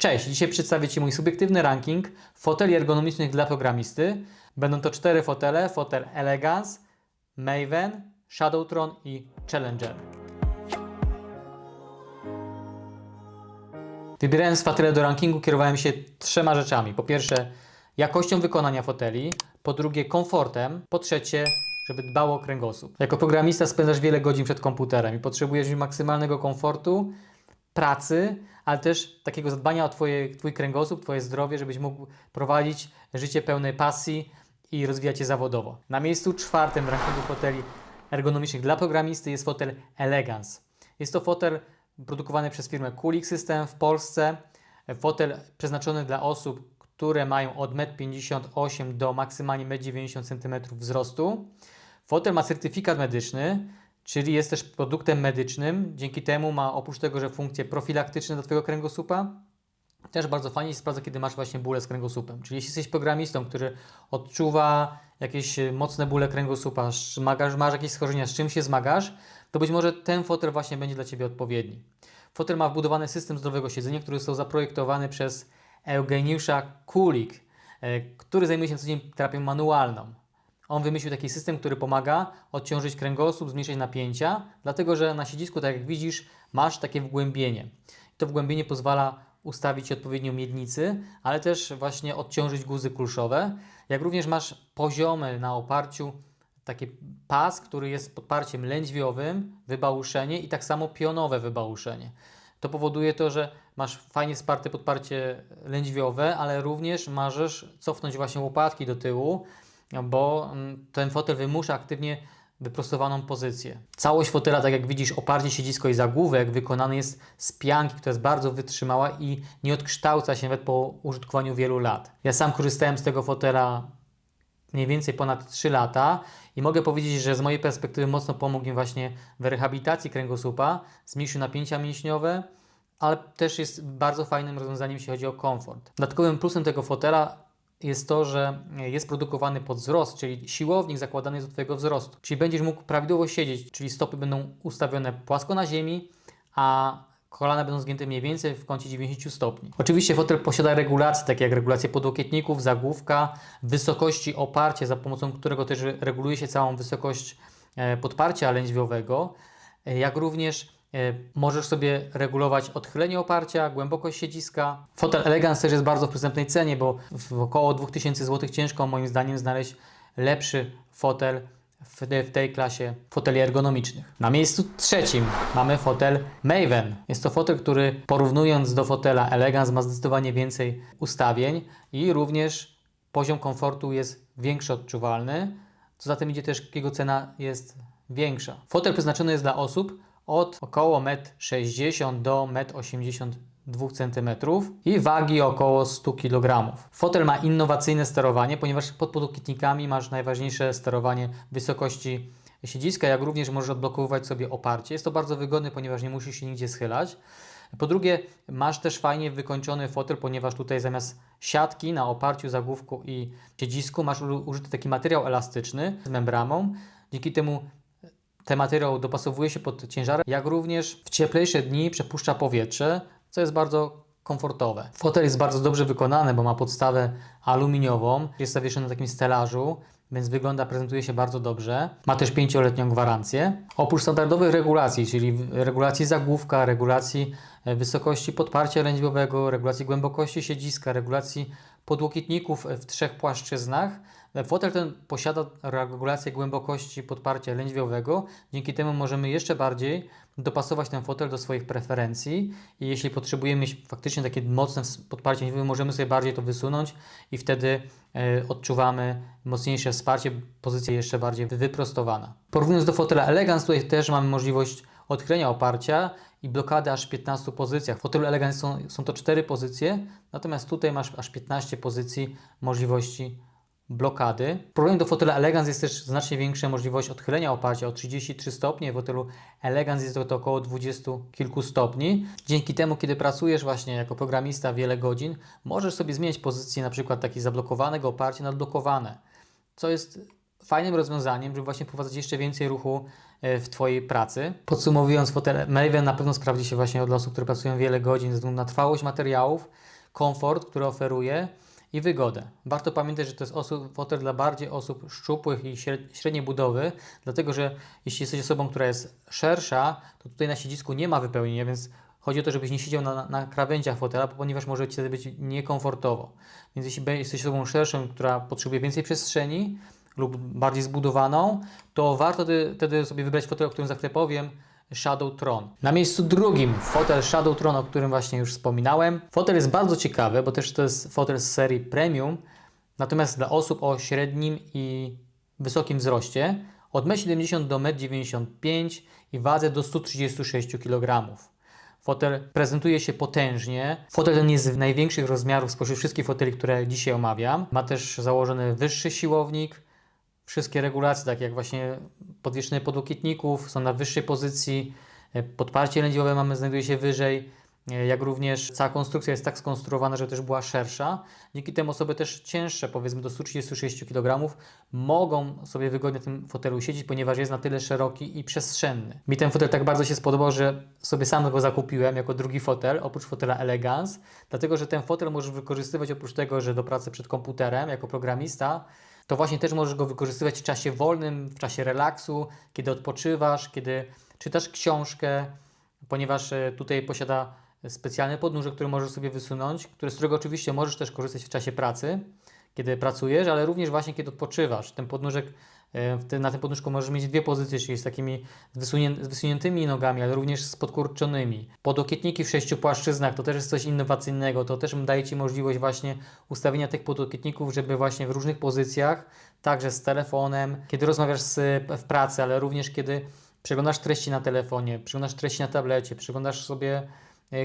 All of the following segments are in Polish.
Cześć, dzisiaj przedstawię Ci mój subiektywny ranking foteli ergonomicznych dla programisty. Będą to cztery fotele, fotel Elegance, Maven, Shadowtron i Challenger. Wybierając fotele do rankingu kierowałem się trzema rzeczami. Po pierwsze jakością wykonania foteli, po drugie komfortem, po trzecie żeby dbało o kręgosłup. Jako programista spędzasz wiele godzin przed komputerem i potrzebujesz maksymalnego komfortu, pracy, ale też takiego zadbania o twoje, Twój kręgosłup, Twoje zdrowie, żebyś mógł prowadzić życie pełne pasji i rozwijać się zawodowo. Na miejscu czwartym w rankingu foteli ergonomicznych dla programisty jest fotel Elegance. Jest to fotel produkowany przez firmę Cooling System w Polsce. Fotel przeznaczony dla osób, które mają od 1,58 m do maksymalnie 1,90 cm wzrostu. Fotel ma certyfikat medyczny, czyli jest też produktem medycznym. Dzięki temu ma oprócz tego, że funkcje profilaktyczne do Twojego kręgosłupa, też bardzo fajnie się sprawdza, kiedy masz właśnie bóle z kręgosłupem. Czyli jeśli jesteś programistą, który odczuwa jakieś mocne bóle kręgosłupa, zmagasz, masz jakieś schorzenia, z czym się zmagasz, to być może ten fotel właśnie będzie dla Ciebie odpowiedni. Fotel ma wbudowany system zdrowego siedzenia, który został zaprojektowany przez Eugeniusza Kulik, e, który zajmuje się co dzień terapią manualną. On wymyślił taki system, który pomaga odciążyć kręgosłup, zmniejszyć napięcia, dlatego że na siedzisku, tak jak widzisz, masz takie wgłębienie. To wgłębienie pozwala ustawić odpowiednio miednicy, ale też właśnie odciążyć guzy kulszowe. Jak również masz poziomy na oparciu taki pas, który jest podparciem lędźwiowym, wybałuszenie i tak samo pionowe wybałuszenie. To powoduje to, że masz fajnie sparte podparcie lędźwiowe, ale również możesz cofnąć właśnie łopatki do tyłu, bo mm, ten fotel wymusza aktywnie wyprostowaną pozycję. Całość fotela, tak jak widzisz, oparcie siedzisko i zagłówek wykonany jest z pianki, która jest bardzo wytrzymała i nie odkształca się nawet po użytkowaniu wielu lat. Ja sam korzystałem z tego fotela mniej więcej ponad 3 lata i mogę powiedzieć, że z mojej perspektywy mocno pomógł mi właśnie w rehabilitacji kręgosłupa, zmniejszył napięcia mięśniowe, ale też jest bardzo fajnym rozwiązaniem, jeśli chodzi o komfort. Dodatkowym plusem tego fotela jest to, że jest produkowany pod wzrost, czyli siłownik zakładany jest do Twojego wzrostu. Czyli będziesz mógł prawidłowo siedzieć, czyli stopy będą ustawione płasko na ziemi, a kolana będą zgięte mniej więcej w kącie 90 stopni. Oczywiście fotel posiada regulacje, takie jak regulację podłokietników, zagłówka, wysokości oparcia, za pomocą którego też reguluje się całą wysokość e, podparcia lędźwiowego, e, jak również możesz sobie regulować odchylenie oparcia, głębokość siedziska. Fotel Elegance też jest bardzo w przystępnej cenie, bo w około 2000 zł ciężko moim zdaniem znaleźć lepszy fotel w, w tej klasie foteli ergonomicznych. Na miejscu trzecim mamy fotel Maven. Jest to fotel, który porównując do fotela Elegance ma zdecydowanie więcej ustawień i również poziom komfortu jest większy odczuwalny. Co za tym idzie też jego cena jest większa. Fotel przeznaczony jest dla osób, od około 1,60 m do 1,82 cm i wagi około 100 kg. Fotel ma innowacyjne sterowanie, ponieważ pod podłokietnikami masz najważniejsze sterowanie wysokości siedziska, jak również możesz odblokowywać sobie oparcie. Jest to bardzo wygodne, ponieważ nie musisz się nigdzie schylać. Po drugie, masz też fajnie wykończony fotel, ponieważ tutaj zamiast siatki na oparciu, zagłówku i siedzisku masz użyty taki materiał elastyczny z membramą. Dzięki temu ten materiał dopasowuje się pod ciężarem, jak również w cieplejsze dni przepuszcza powietrze, co jest bardzo komfortowe. Fotel jest bardzo dobrze wykonany, bo ma podstawę aluminiową, jest zawieszony na takim stelażu, więc wygląda, prezentuje się bardzo dobrze. Ma też pięcioletnią gwarancję. Oprócz standardowych regulacji, czyli regulacji zagłówka, regulacji e, wysokości podparcia lędźwiowego, regulacji głębokości siedziska, regulacji podłokietników w trzech płaszczyznach, Fotel ten posiada regulację głębokości podparcia lędźwiowego. Dzięki temu możemy jeszcze bardziej dopasować ten fotel do swoich preferencji i jeśli potrzebujemy faktycznie takie mocne podparcie lędźwiowe, możemy sobie bardziej to wysunąć i wtedy e, odczuwamy mocniejsze wsparcie, pozycja jeszcze bardziej wyprostowana. Porównując do fotela Elegance, tutaj też mamy możliwość odchylenia oparcia i blokady aż w 15 pozycjach. W fotelu Elegance są, są to 4 pozycje, natomiast tutaj masz aż 15 pozycji możliwości blokady. Problemem do fotela Elegance jest też znacznie większa możliwość odchylenia oparcia o 33 stopnie. W fotelu Elegance jest to około 20 kilku stopni. Dzięki temu, kiedy pracujesz właśnie jako programista wiele godzin, możesz sobie zmienić pozycję na przykład takiej zablokowanego oparcia na odblokowane, co jest fajnym rozwiązaniem, żeby właśnie wprowadzać jeszcze więcej ruchu e, w Twojej pracy. Podsumowując, fotel Maven na pewno sprawdzi się właśnie dla osób, które pracują wiele godzin ze względu na trwałość materiałów, komfort, który oferuje i wygodę. Warto pamiętać, że to jest osób, fotel dla bardziej osób szczupłych i śred- średniej budowy, dlatego że jeśli jesteś osobą, która jest szersza, to tutaj na siedzisku nie ma wypełnienia, więc chodzi o to, żebyś nie siedział na, na krawędziach fotela, ponieważ może Ci wtedy być niekomfortowo. Więc jeśli jesteś osobą szerszą, która potrzebuje więcej przestrzeni lub bardziej zbudowaną, to warto wtedy sobie wybrać fotel, o którym za chwilę powiem, Shadow Tron. Na miejscu drugim fotel Shadow Tron, o którym właśnie już wspominałem. Fotel jest bardzo ciekawy, bo też to jest fotel z serii Premium, natomiast dla osób o średnim i wysokim wzroście od 1,70 m do 1,95 m i wadze do 136 kg. Fotel prezentuje się potężnie. Fotel ten jest największych rozmiarów spośród wszystkich foteli, które dzisiaj omawiam. Ma też założony wyższy siłownik. Wszystkie regulacje, tak jak właśnie podwieszenie podłokietników, są na wyższej pozycji. E, Podparcie lędźwiowe mamy, znajduje się wyżej. E, Jak również cała konstrukcja jest tak skonstruowana, że też była szersza. Dzięki temu osoby też cięższe, powiedzmy do 136 kg, mogą sobie wygodnie w tym fotelu siedzieć, ponieważ jest na tyle szeroki i przestrzenny. Mi ten fotel tak bardzo się spodobał, że sobie sam go zakupiłem jako drugi fotel, oprócz fotela Elegance, dlatego że ten fotel możesz wykorzystywać oprócz tego, że do pracy przed komputerem jako programista, to właśnie też możesz go wykorzystywać w czasie wolnym, w czasie relaksu, kiedy odpoczywasz, kiedy czytasz książkę, ponieważ e, tutaj posiada specjalny podnóżek, który możesz sobie wysunąć, który, z którego oczywiście możesz też korzystać w czasie pracy, kiedy pracujesz, ale również właśnie kiedy odpoczywasz. Ten podnóżek, e, na tym podnóżku możesz mieć dwie pozycje, czyli z takimi z wysuniętymi nogami, ale również z podkurczonymi. Podokietniki w sześciu płaszczyznach to też jest coś innowacyjnego, to też daje Ci możliwość właśnie ustawienia tych podokietników, żeby właśnie w różnych pozycjach, także z telefonem, kiedy rozmawiasz z, w pracy, ale również kiedy przeglądasz treści na telefonie, przeglądasz treści na tablecie, przeglądasz sobie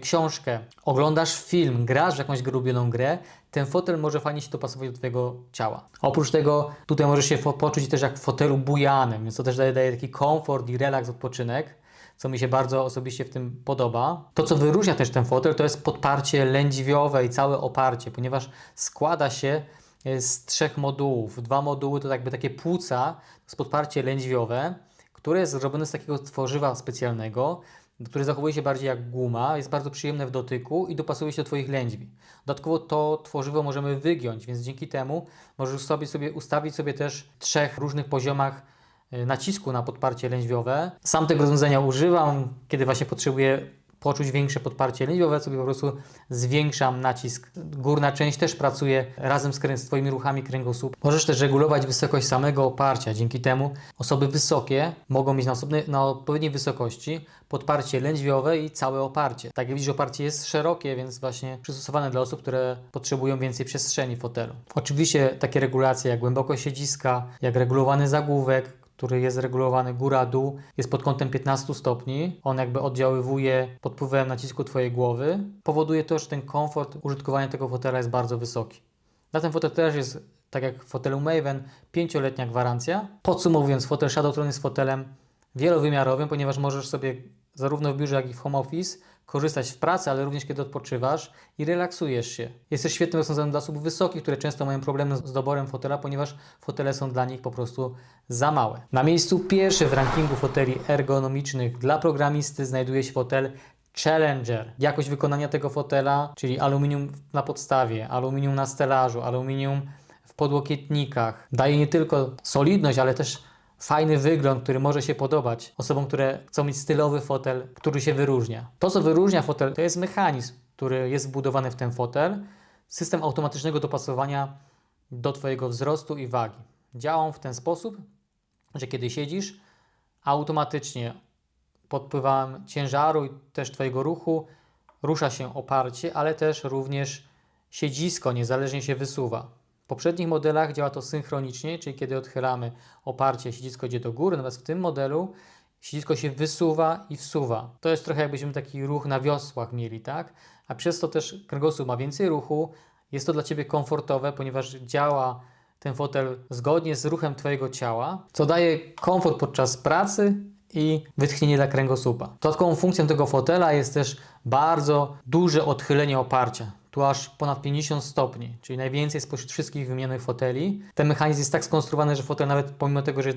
książkę, oglądasz film, grasz w jakąś ulubioną grę, ten fotel może fajnie się dopasować do Twojego ciała. Oprócz tego tutaj możesz się poczuć też jak w fotelu bujanym, więc to też daje, daje taki komfort i relaks, odpoczynek, co mi się bardzo osobiście w tym podoba. To, co wyróżnia też ten fotel, to jest podparcie lędźwiowe i całe oparcie, ponieważ składa się e, z trzech modułów. Dwa moduły to jakby takie płuca, to jest podparcie lędźwiowe, które jest zrobione z takiego tworzywa specjalnego, które zachowuje się bardziej jak guma, jest bardzo przyjemne w dotyku i dopasuje się do Twoich lędźwi. Dodatkowo to tworzywo możemy wygiąć, więc dzięki temu możesz sobie, sobie ustawić sobie też trzech różnych poziomach y, nacisku na podparcie lędźwiowe. Sam tego rozwiązania używam, kiedy właśnie potrzebuję poczuć większe podparcie lędźwiowe, sobie po prostu zwiększam nacisk. Górna część też pracuje razem z, z Twoimi ruchami kręgosłupa. Możesz też regulować wysokość samego oparcia. Dzięki temu osoby wysokie mogą mieć na, osobnej, na odpowiedniej wysokości podparcie lędźwiowe i całe oparcie. Tak jak widzisz, oparcie jest szerokie, więc właśnie przystosowane dla osób, które potrzebują więcej przestrzeni fotelu. Oczywiście takie regulacje jak głębokość siedziska, jak regulowany zagłówek, który jest regulowany góra-dół, jest pod kątem 15 stopni. On jakby oddziaływuje pod wpływem nacisku Twojej głowy. Powoduje to, że ten komfort użytkowania tego fotela jest bardzo wysoki. Na ten fotel też jest, tak jak w fotelu Maven, pięcioletnia gwarancja. Podsumowując, fotel Shadow Throne jest fotelem wielowymiarowym, ponieważ możesz sobie zarówno w biurze, jak i w home office korzystać w pracy, ale również kiedy odpoczywasz i relaksujesz się. Jest też świetnym rozwiązaniem dla osób wysokich, które często mają problemy z doborem fotela, ponieważ fotele są dla nich po prostu za małe. Na miejscu pierwszym w rankingu foteli ergonomicznych dla programisty znajduje się fotel Challenger. Jakość wykonania tego fotela, czyli aluminium na podstawie, aluminium na stelażu, aluminium w podłokietnikach, daje nie tylko solidność, ale też fajny wygląd, który może się podobać osobom, które chcą mieć stylowy fotel, który się wyróżnia. To, co wyróżnia fotel, to jest mechanizm, który jest wbudowany w ten fotel, system automatycznego dopasowania do Twojego wzrostu i wagi. Działa on w ten sposób, że kiedy siedzisz, automatycznie pod wpływem ciężaru i też Twojego ruchu rusza się oparcie, ale też również siedzisko niezależnie się wysuwa. Poprzednich modelach działa to synchronicznie, czyli kiedy odchylamy oparcie, siedzisko idzie do góry, natomiast w tym modelu siedzisko się wysuwa i wsuwa. To jest trochę jakbyśmy taki ruch na wiosłach mieli, tak? A przez to też kręgosłup ma więcej ruchu, jest to dla Ciebie komfortowe, ponieważ działa ten fotel zgodnie z ruchem Twojego ciała, co daje komfort podczas pracy i wytchnienie dla kręgosłupa. Dodatkową funkcją tego fotela jest też bardzo duże odchylenie oparcia. Tu aż ponad 50 stopni, czyli najwięcej spośród wszystkich wymienionych foteli. Ten mechanizm jest tak skonstruowany, że fotel nawet pomimo tego, że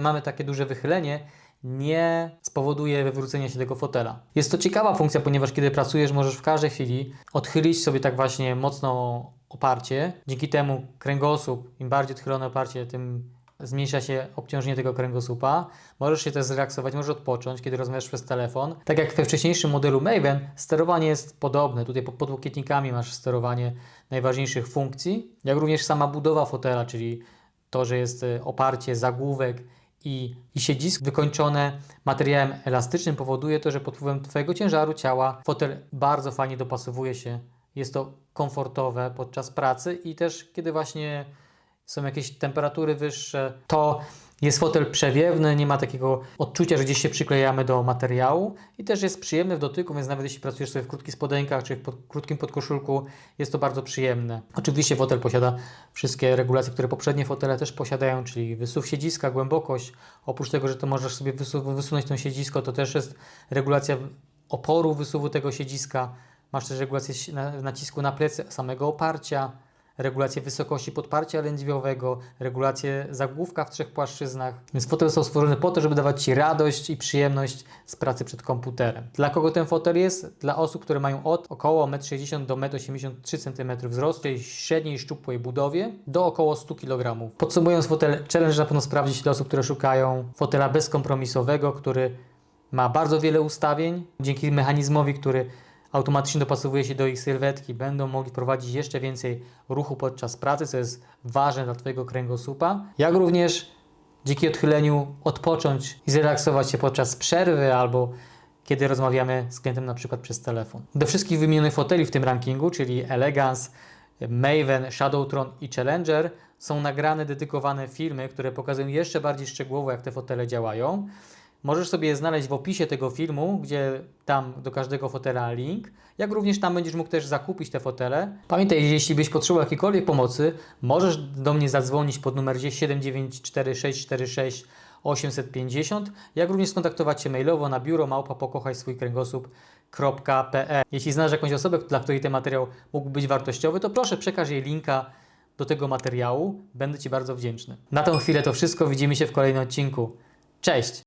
mamy- takie duże wychylenie, nie spowoduje wywrócenia się tego fotela. Jest to ciekawa funkcja, ponieważ kiedy pracujesz, możesz w każdej chwili odchylić sobie tak właśnie mocno oparcie. Dzięki temu kręgosłup, im bardziej odchylone oparcie, tym zmniejsza się obciążenie tego kręgosłupa. Możesz się też zrelaksować, możesz odpocząć, kiedy rozmawiasz przez telefon. Tak jak we wcześniejszym modelu Maven, sterowanie jest podobne. Tutaj pod podłokietnikami masz sterowanie najważniejszych funkcji, jak również sama budowa fotela, czyli to, że jest e, oparcie, zagłówek i, i siedzisko wykończone materiałem elastycznym powoduje to, że pod wpływem Twojego ciężaru ciała fotel bardzo fajnie dopasowuje się. Jest to komfortowe podczas pracy i też kiedy właśnie są jakieś temperatury wyższe, to jest fotel przewiewny, nie ma takiego odczucia, że gdzieś się przyklejamy do materiału i też jest przyjemny w dotyku, więc nawet jeśli pracujesz sobie w krótkich spodenkach czy w pod, krótkim podkoszulku, jest to bardzo przyjemne. Oczywiście fotel posiada wszystkie regulacje, które poprzednie fotele też posiadają, czyli wysuw siedziska, głębokość. Oprócz tego, że to możesz sobie wysu wysunąć to siedzisko, to też jest regulacja oporu wysuwu tego siedziska. Masz też regulację nacisku na plecy samego oparcia, regulację wysokości podparcia lędźwiowego, regulację zagłówka w trzech płaszczyznach. Więc fotel są stworzone po to, żeby dawać Ci radość i przyjemność z pracy przed komputerem. Dla kogo ten fotel jest? Dla osób, które mają od około 1,60 m do 1,83 cm wzrostu, czyli średniej szczupłej budowie, do około 100 kg. Podsumowując fotel, challenge na pewno sprawdzi się dla osób, które szukają fotela bezkompromisowego, który ma bardzo wiele ustawień. Dzięki mechanizmowi, który automatycznie dopasowuje się do ich sylwetki, będą mogli prowadzić jeszcze więcej ruchu podczas pracy, co jest ważne dla Twojego kręgosłupa. Jak również dzięki odchyleniu odpocząć i zrelaksować się podczas przerwy albo kiedy rozmawiamy z klientem na przykład przez telefon. Do wszystkich wymienionych foteli w tym rankingu, czyli Elegance, Maven, Shadowtron i Challenger są nagrane, dedykowane filmy, które pokazują jeszcze bardziej szczegółowo, jak te fotele działają. Możesz sobie je znaleźć w opisie tego filmu, gdzie dam do każdego fotela link, jak również tam będziesz mógł też zakupić te fotele. Pamiętaj, jeśli byś potrzebował jakiejkolwiek pomocy, możesz do mnie zadzwonić pod numer 7946646 850, jak również skontaktować się mailowo na biuro małpa pokochaj swój. Jeśli znasz jakąś osobę, dla której ten materiał mógł być wartościowy, to proszę przekaż jej linka do tego materiału. Będę Ci bardzo wdzięczny. Na tą chwilę to wszystko. Widzimy się w kolejnym odcinku. Cześć!